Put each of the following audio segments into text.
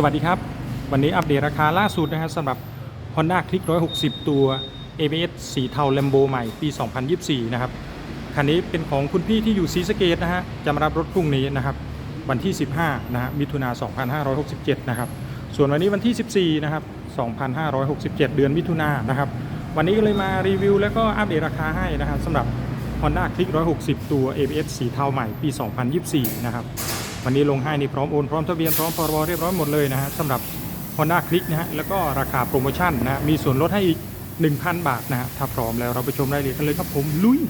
สวัสดีครับ วันนี้อัปเดตราคาล่าสุดนะครับสำหรับ Honda Click 160 ตัว ABS สีเทา Lambo ใหม่ปี 2024 นะครับ คันนี้เป็นของคุณพี่ที่อยู่ศรีสเกดนะฮะจะมารับรถพรุ่งนี้นะครับ วันที่ 15 นะฮะมิถุนา2567 นะครับ ส่วนวันนี้วันที่ 14 นะครับ 2567 เดือนมิถุนานนะครับ วันนี้ก็เลยมารีวิว แล้วก็อัปเดตราคาให้นะครับสำหรับ Honda Click 160 ตัว ABS สีเทาใหม่ปี 2024 นะครับ วันนี้ลงให้นี่พร้อมโอนพร้อมทะเบียนพร้อมพรบเรียบร้อยหมดเลยนะฮะสำหรับ Honda Click นะฮะแล้วก็ราคาโปรโมชั่นนะฮะมีส่วนลดให้อีก 1,000 บาทนะฮะถ้าพร้อมแล้วเราไปชมรายละเอียดกันเลยครับผมลุย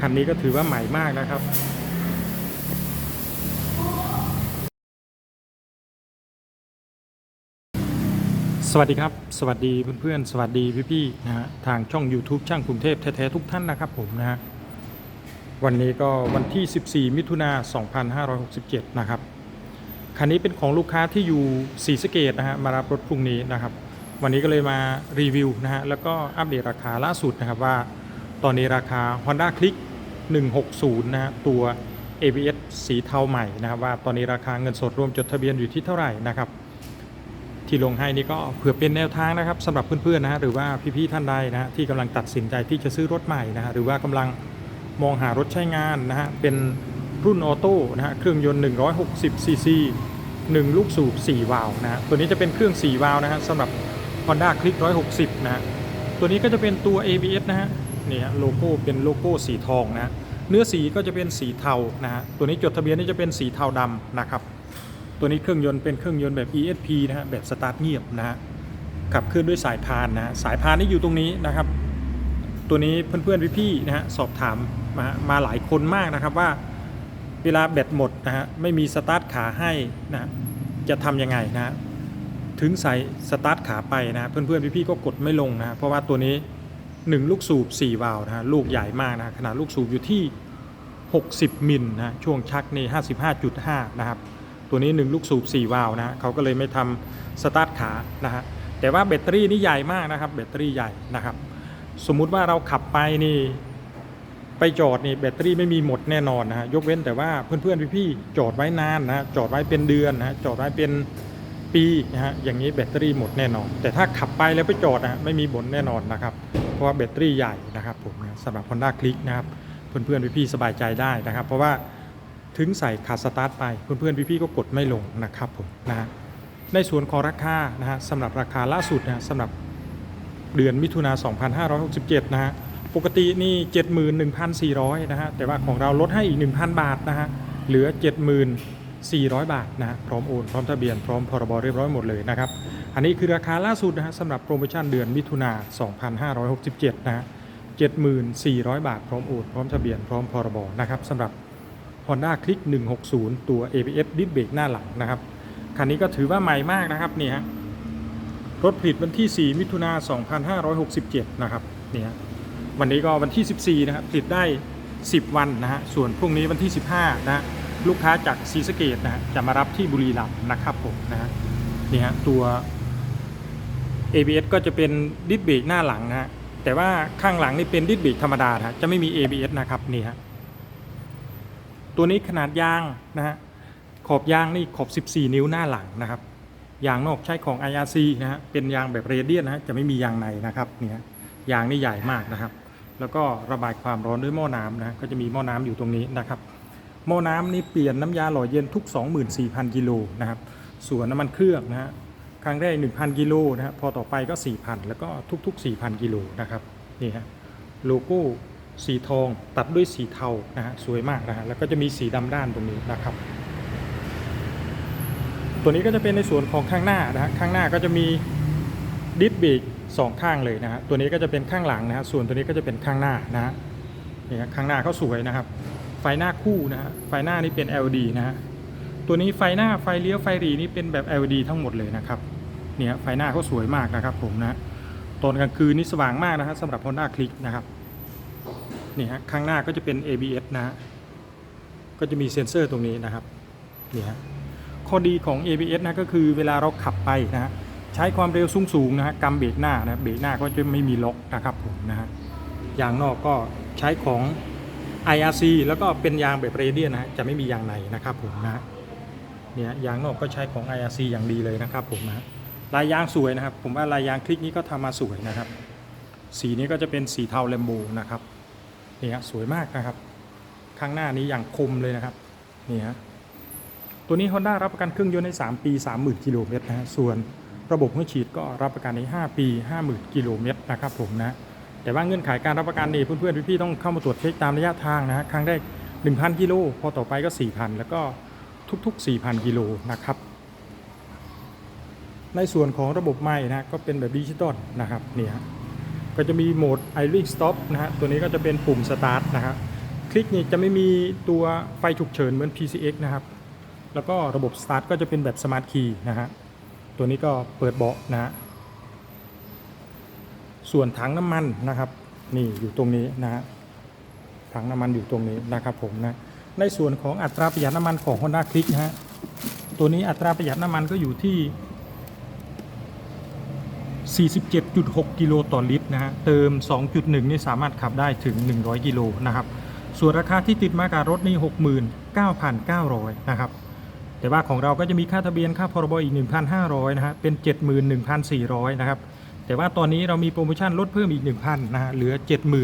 คันนี้ก็ถือว่าใหม่มากนะครับสวัสดีครับ สวัสดีเพื่อนๆ สวัสดีพี่ๆนะฮะทางช่อง YouTube ช่างกรุงเทพแท้ๆทุกท่านนะครับผมนะฮะ วันนี้ก็วันที่ 14 มิถุนา2567 นะครับ คันนี้เป็นของลูกค้าที่อยู่ศรีสะเกดนะฮะมารับรถพรุ่งนี้นะครับ วันนี้ก็เลยมารีวิวนะฮะแล้วก็อัปเดตราคาล่าสุดนะครับว่า ตอนนี้ราคา Honda Click 160 นะฮะตัว ABS สีเทาใหม่นะครับว่าตอนนี้ราคาเงินสดรวมจดทะเบียนอยู่ที่เท่าไหร่นะครับ ที่ลงให้นี่ก็เผื่อเป็นแนวทางนะครับสำหรับเพื่อนๆนะฮะหรือว่าพี่ๆท่านใดนะฮะที่กำลังตัดสินใจที่จะซื้อรถใหม่นะฮะหรือว่ากำลัง มองหารถใช้งานนะฮะ เป็นรุ่นออโต้นะฮะ เครื่องยนต์ 160ซีซี1ลูกสูบ 4 วาล์วนะฮะ ตัวนี้จะเป็นเครื่อง 4 วาล์วนะฮะสำหรับ Honda Click 160 นะฮะ ตัวนี้ก็จะเป็นตัว ABS นะฮะ นี่ฮะโลโก้เป็นโลโก้สีทองนะฮะ เนื้อสีก็จะเป็นสีเทานะฮะ ตัวนี้จดทะเบียนนี่จะเป็นสีเทาดำนะครับ ตัวนี้เครื่องยนต์เป็นเครื่องยนต์แบบ ESP นะฮะ แบบสตาร์ทเงียบนะฮะ ขับเคลื่อนด้วยสายพานนะฮะ สายพานนี่อยู่ตรงนี้นะครับ ตัวนี้เพื่อนๆพี่ๆนะฮะสอบถามมามาหลายคนมากนะครับว่าเวลาแบตหมดนะฮะไม่มีสตาร์ทขาให้นะจะทำยังไงนะฮะถึงใส่สตาร์ทขาไปนะเพื่อนๆพี่ๆก็กดไม่ลงนะเพราะว่าตัวนี้ 1 ลูกสูบ 4 วาล์วนะฮะลูกใหญ่มากนะขนาดลูกสูบอยู่ที่ 60 มิลนะฮะช่วงชักนี่55.5 นะครับ ตัวนี้ 1 ลูกสูบ 4 วาล์วนะฮะเขาก็เลยไม่ทำสตาร์ทขานะฮะแต่ว่าแบตเตอรี่นี่ใหญ่มากนะครับแบตเตอรี่ใหญ่นะครับ สมมุติว่าเราขับไปนี่ไปจอดนี่แบตเตอรี่ไม่มีหมดแน่นอนนะฮะยกเว้นแต่ว่าเพื่อนๆพี่ๆจอดไว้นานนะฮะจอดไว้เป็นเดือนนะฮะจอดไว้เป็นปีนะฮะอย่างนี้แบตเตอรี่หมดแน่นอน แต่ถ้าขับไปแล้วไปจอดนะฮะไม่มีบนแน่นอนนะครับ เพราะว่าแบตเตอรี่ใหญ่นะครับผมนะสำหรับ Honda Click นะครับเพื่อนๆพี่ๆสบายใจได้นะครับ เพราะว่าถึงใส่ขาดสตาร์ทไปเพื่อนๆพี่ๆก็กดไม่ลงนะครับผมนะฮะในส่วนของราคานะฮะสำหรับราคาล่าสุดนะสำหรับ เดือนมิถุนา2567 นะฮะ ปกตินี่ 71,400 นะฮะ แต่ว่าของเราลดให้อีก 1,000 บาทนะฮะ เหลือ 74,000 บาทนะฮะ พร้อมโอน พร้อมทะเบียน พร้อมพรบเรียบร้อยหมดเลยนะครับ อันนี้คือราคาล่าสุดนะฮะสำหรับโปรโมชั่นเดือนมิถุนา2567 นะฮะ 74,000 บาท พร้อมโอนพร้อมทะเบียน พร้อมพรบนะครับสำหรับ Honda Click 160 ตัว ABS ดิสเบรกหน้าหลังนะครับ คันนี้ก็ถือว่าใหม่มากนะครับนี่ฮะ รถผลิตวันที่ 4 มิถุนา2567 นะครับนี่ฮะวันนี้ก็วันที่ 14 นะครับผลิตได้ 10 วันนะฮะส่วนพรุ่งนี้วันที่ 15 นะฮะลูกค้าจากศรีสะเกดนะฮะจะมารับที่บุรีรัมย์นะครับผมนะฮะนี่ฮะตัว ABS ก็จะเป็นดิสเบรกหน้าหลังนะฮะแต่ว่าข้างหลังนี่เป็นดิสเบรกธรรมดาฮะจะไม่มี ABS นะครับนี่ฮะตัวนี้ขนาดยางนะฮะขอบยางนี่ขอบ 14 นิ้วหน้าหลังนะครับ ยางนอกใช้ของ IRC นะฮะเป็นยางแบบเรเดียนนะฮะจะไม่มียางในนะครับเนี่ยยางนี่ใหญ่มากนะครับ แล้วก็ระบายความร้อนด้วยหม้อน้ำนะก็จะมีหม้อน้ำอยู่ตรงนี้นะครับหม้อน้ำนี่เปลี่ยนน้ำยาหล่อเย็นทุก 24,000กิโลนะครับส่วนน้ำมันเครื่องนะฮะครั้งแรก 1,000กิโลนะฮะพอต่อไปก็ 4,000 แล้วก็ทุก ๆ 4,000กิโลนะครับนี่ฮะโลโก้สีทองตัดด้วยสีเทานะฮะสวยมากนะฮะแล้วก็จะมีสีดำด้านตรงนี้นะครับ ตัวนี้ก็จะเป็นในส่วนของข้างหน้านะฮะข้างหน้าก็จะมีดิสเบรกสองข้างเลยนะฮะตัวนี้ก็จะเป็นข้างหลังนะฮะส่วนตัวนี้ก็จะเป็นข้างหน้านะฮะนี่ข้างหน้าเขาสวยนะครับ ไฟหน้าคู่นะฮะไฟหน้านี่เป็น LED นะฮะตัวนี้ไฟหน้าไฟเลี้ยวไฟหรีนี่เป็นแบบ LED ทั้งหมดเลยนะครับเนี่ยไฟหน้าเขาสวยมากนะครับผมนะตอนกลางคืนนี่สว่างมากนะฮะสำหรับ Honda Click นะครับนี่ฮะข้างหน้าก็จะเป็น ABS นะฮะก็จะมีเซ็นเซอร์ตรงนี้นะครับนี่ฮะ ข้อดีของ ABS นะก็คือเวลาเราขับไปนะฮะใช้ความเร็วสูงๆนะฮะกำเบรกหน้านะเบรกหน้าก็จะไม่มีล็อกนะครับผมนะฮะยางนอกก็ใช้ของ IRC แล้วก็เป็นยางแบบเรเดียนนะฮะจะไม่มียางในนะครับผมนะเนี่ยยางนอกก็ใช้ของ IRC อย่างดีเลยนะครับผมนะลายยางสวยนะครับ ผมว่าลายยางคลิกนี้ก็ทำมาสวยนะครับ สีนี้ก็จะเป็นสีเทาแลมโบนะครับเนี่ฮะสวยมากนะครับ ข้างหน้านี้อย่างคมเลยนะครับนี่ฮะ ตัวนี้ Honda รับประกันเครื่องยนต์ใน 3 ปี 30,000 กิโลเมตรนะฮะส่วนระบบหัวฉีดก็รับประกันใน 5 ปี 50,000 กิโลเมตรนะครับผมนะแต่ว่าเงื่อนไขการรับประกันนี่เพื่อนๆพี่ๆต้องเข้ามาตรวจเช็คตามระยะทางนะฮะครั้งแรก1,000 กิโลพอต่อไปก็ 4,000 แล้วก็ทุกๆ 4,000 กิโลนะครับในส่วนของระบบไม่นะก็เป็นแบบดิจิตอลนะครับนี่ฮะก็จะมีโหมด idling stop นะฮะตัวนี้ก็จะเป็นปุ่ม start นะครับคลิกนี่จะไม่มีตัวไฟฉุกเฉินเหมือน PCX นะครับ แล้วก็ระบบ start ก็จะเป็นแบบ smart key นะฮะ ตัวนี้ก็เปิดเบาะนะฮะ ส่วนถังน้ำมันนะครับ นี่อยู่ตรงนี้นะฮะ ถังน้ำมันอยู่ตรงนี้นะครับผมนะ ในส่วนของอัตราประหยัดน้ำมันของ Honda Click นะฮะ ตัวนี้อัตราประหยัดน้ำมันก็อยู่ที่ 47.6 กิโลต่อลิตรนะฮะ เติม 2.1 นี่สามารถขับได้ถึง 100 กิโลนะครับ ส่วนราคาที่ติดมากับรถนี่69,900 นะครับ แต่ว่าของเราก็จะมีค่าทะเบียนค่าพรบอีก 1,500นะฮะเป็น 71,400นะครับแต่ว่าตอนนี้เรามีโปรโมชั่นลดเพิ่มอีก 1,000นะฮะเหลือ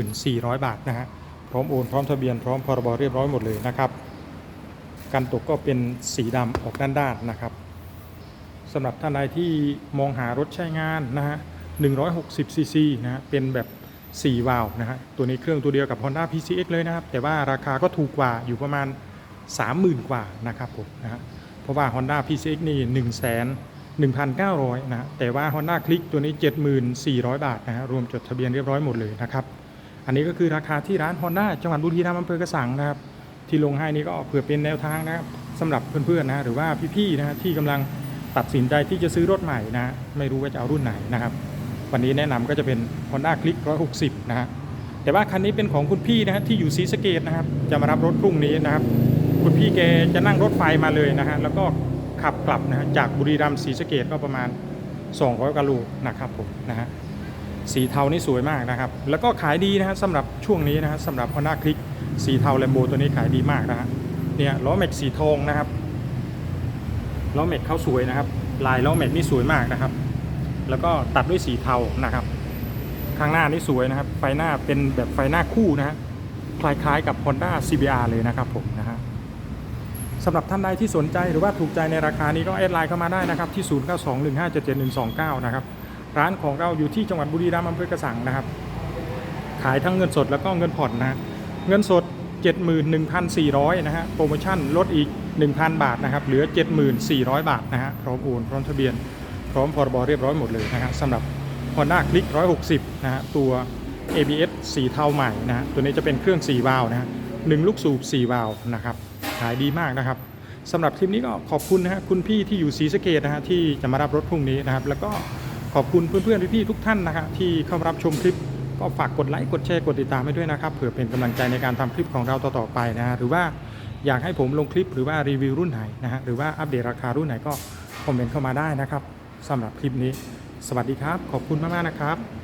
74,000 บาทนะฮะพร้อมโอนพร้อมทะเบียนพร้อมพรบเรียบร้อยหมดเลยนะครับกันตกก็เป็นสีดำออกด้านๆนะครับสำหรับท่านใดที่มองหารถใช้งานนะฮะ160ซีซีนะฮะเป็นแบบ 4 วาล์วนะฮะตัวนี้เครื่องตัวเดียวกับ Honda PCX เลยนะครับ แต่ว่าราคาก็ถูกกว่าอยู่ประมาณ 30,000 กว่านะครับผมนะฮะเพราะว่า Honda PCX นี่1 1 9 0 0นะฮะแต่ว่า Honda Click ตัวนี้ 7,400 บาทนะฮะรวมจดทะเบียนเรียบร้อยหมดเลยนะครับ อันนี้ก็คือราคาที่ร้าน Honda จังหวัดบุรีรัมย์อำเภอกระสังนะครับ ที่ลงให้นี่ก็เผื่อเป็นแนวทางนะครับสำหรับเพื่อนๆนะหรือว่าพี่ๆนะฮะที่กำลังตัดสินใจที่จะซื้อรถใหม่นะฮะไม่รู้ว่าจะเอารุ่นไหนนะครับ วันนี้แนะนำก็จะเป็น Honda Click 160 นะฮะแต่ว่าคันนี้เป็นของคุณพี่นะฮะที่อยู่ศรีสะเกดนะครับจะมารับรถพรุ่งนี้นะครับ คุณพี่แกจะนั่งรถไฟมาเลยนะฮะแล้วก็ขับกลับนะฮะจากบุรีรัมย์ศรีสะเกดก็ประมาณ 200กิโลนะครับผมนะฮะสีเทานี่สวยมากนะครับ แล้วก็ขายดีนะฮะสำหรับช่วงนี้นะฮะสำหรับ Honda Click สีเทาแลมโบตัวนี้ขายดีมากนะฮะเนี่ยล้อแม็กสีทองนะครับล้อแม็กเขาสวยนะครับ ลายล้อแม็กนี่สวยมากนะครับ แล้วก็ตัดด้วยสีเทานะครับ ข้างหน้านี่สวยนะครับ ไฟหน้าเป็นแบบไฟหน้าคู่นะฮะคล้ายๆกับ Honda CBR เลยนะครับผมนะฮะ สำหรับท่านใดที่สนใจหรือว่าถูกใจในราคานี้ก็แอดไลน์เข้ามาได้นะครับที่ 0921577129 นะครับ ร้านของเราอยู่ที่จังหวัดบุรีรัมย์อำเภอกระสังนะครับ ขายทั้งเงินสดแล้วก็เงินผ่อนนะเงินสด 71,400 นะฮะโปรโมชั่นลดอีก 1,000 บาทนะครับเหลือ 74,000 บาทนะฮะพร้อมโอนพร้อมทะเบียน พร้อมพรบเรียบร้อยหมดเลยนะฮะสำหรับ Honda Click 160 นะฮะตัว ABS สีเทาใหม่นะฮะตัวนี้จะเป็นเครื่อง4วาล์วนะฮะหนึ่งลูกสูบ4วาล์วนะครับ ขายดีมากนะครับสำหรับคลิปนี้ก็ขอบคุณนะฮะคุณพี่ที่อยู่ศรีสะเกดนะฮะที่จะมารับรถพรุ่งนี้นะครับ แล้วก็ขอบคุณเพื่อนๆพี่ๆทุกท่านนะฮะที่เข้ามารับชมคลิปก็ฝากกดไลค์กดแชร์กดติดตามให้ด้วยนะครับเผื่อเป็นกำลังใจในการทำคลิปของเราต่อๆไปนะฮะหรือว่าอยากให้ผมลงคลิปหรือว่ารีวิวรุ่นไหนนะฮะหรือว่าอัปเดตราคารุ่นไหนก็คอมเมนต์เข้ามาได้นะครับสำหรับคลิปนี้ สวัสดีครับ ขอบคุณมากๆนะครับ